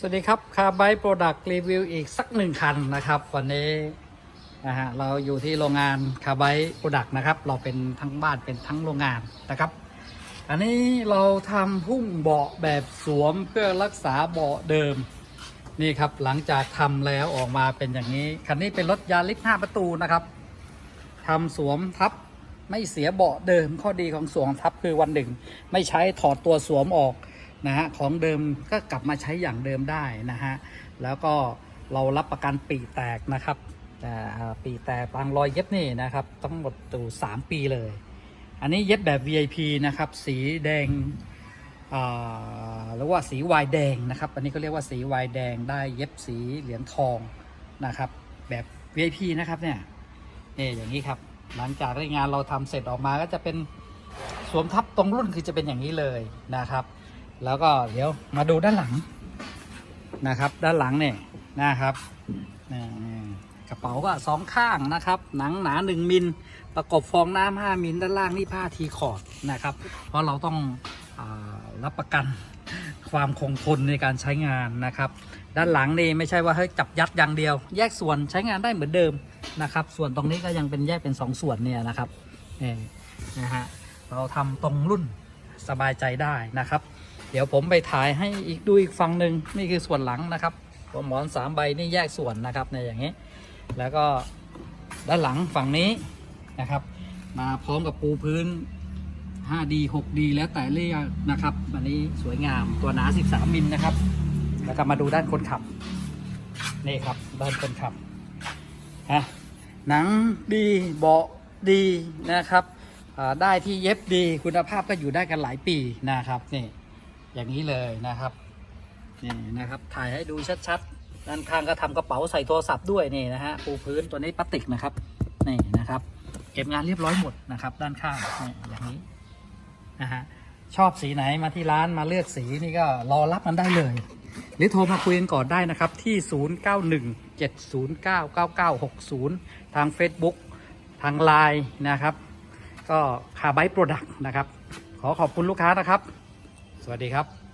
สวัสดีครับคาร์ไบโปรดักต์รีวิวอีกสักหนึ่งคันนะครับ วันนี้นะฮะเราอยู่ที่โรงงานคาร์ไบโปรดักต์นะครับ เราเป็นทั้งบ้านเป็นทั้งโรงงานนะครับ อันนี้เราทำพุ่งเบาะแบบสวมเพื่อรักษาเบาะเดิม นี่ครับหลังจากทำแล้วออกมาเป็นอย่างนี้ คันนี้เป็นรถยาริส5ประตูนะครับทำสวมทับไม่เสียเบาะเดิมข้อดีของสวมทับคือวันหนึ่ง ไม่ใช้ถอดตัวสวมออก นะฮะของเดิมก็กลับมาใช้อย่างเดิมได้นะฮะแล้วก็เรารับประกันปีแตกนะครับปีแตกบางรอยเย็บนี่นะครับต้องหมดตูสามปีเลย อันนี้เย็บแบบ VIP นะครับสีแดงหรือว่าสีวายแดงนะครับอันนี้ก็เรียกว่าสีวายแดงได้เย็บสีเหรียญทองนะครับแบบ VIP นะครับเนี่ยนี่อย่างนี้ครับหลังจากที่งานเราทำเสร็จออกมาก็จะเป็นสวมทับตรงรุ่นคือจะเป็นอย่างนี้เลยนะครับ แล้วก็เดี๋ยวมาดูด้านหลังนะครับ ด้านหลังเนี่ยนะครับกระเป๋าก็สองข้างนะครับ หนังหนาหนึ่งมิลประกบฟองน้ำ5มิลด้านล่างนี่ผ้าทีคอร์ดนะครับ เพราะเราต้องอรับประกันความคงทนในการใช้งานนะครับ ด้านหลังนี่ไม่ใช่ว่าเฮ้ยจับยัดอย่างเดียว แยกส่วนใช้งานได้เหมือนเดิมนะครับ ส่วนตรงนี้ก็ยังเป็นแยกเป็น 2ส่วนเนี่ยนะครับนี่นะฮะเราทำตรงรุ่นสบายใจได้นะครับ เดี๋ยวผมไปถ่ายให้อีกดูอีกฝั่งหนึ่งนี่คือส่วนหลังนะครับหัวหมอนสามใบนี่แยกส่วนนะครับในอย่างนี้ แล้วก็ด้านหลังฝั่งนี้นะครับ มาพร้อมกับปูพื้น 5D 6D แล้วแต่เรียกนะครับอันนี้สวยงามตัวหนา 13 มิลนะครับ แล้วก็มาดูด้านคนขับ นี่ครับด้านคนขับฮะหนังดีเบาะดีนะครับได้ที่เย็บดีคุณภาพก็อยู่ได้กันหลายปีนะครับนี่ อย่างนี้เลยนะครับนี่นะครับถ่ายให้ดูชัดๆด้านข้างก็ทำกระเป๋าใส่โทรศัพท์ด้วยนี่นะฮะปูพื้นตัวนี้พลาสติกนะครับนี่นะครับ เก็บงานเรียบร้อยหมดนะครับ ด้านข้างนี่อย่างนี้นะฮะชอบสีไหนมาที่ร้านมาเลือกสีนี่ก็รอรับมันได้เลย หรือโทรมาคุยกันก่อนได้นะครับ ที่ 0917099960 ทาง Facebook ทาง Line นะครับ ก็คาไบโปรดักต์นะครับ ขอขอบคุณลูกค้านะครับ สวัสดีครับ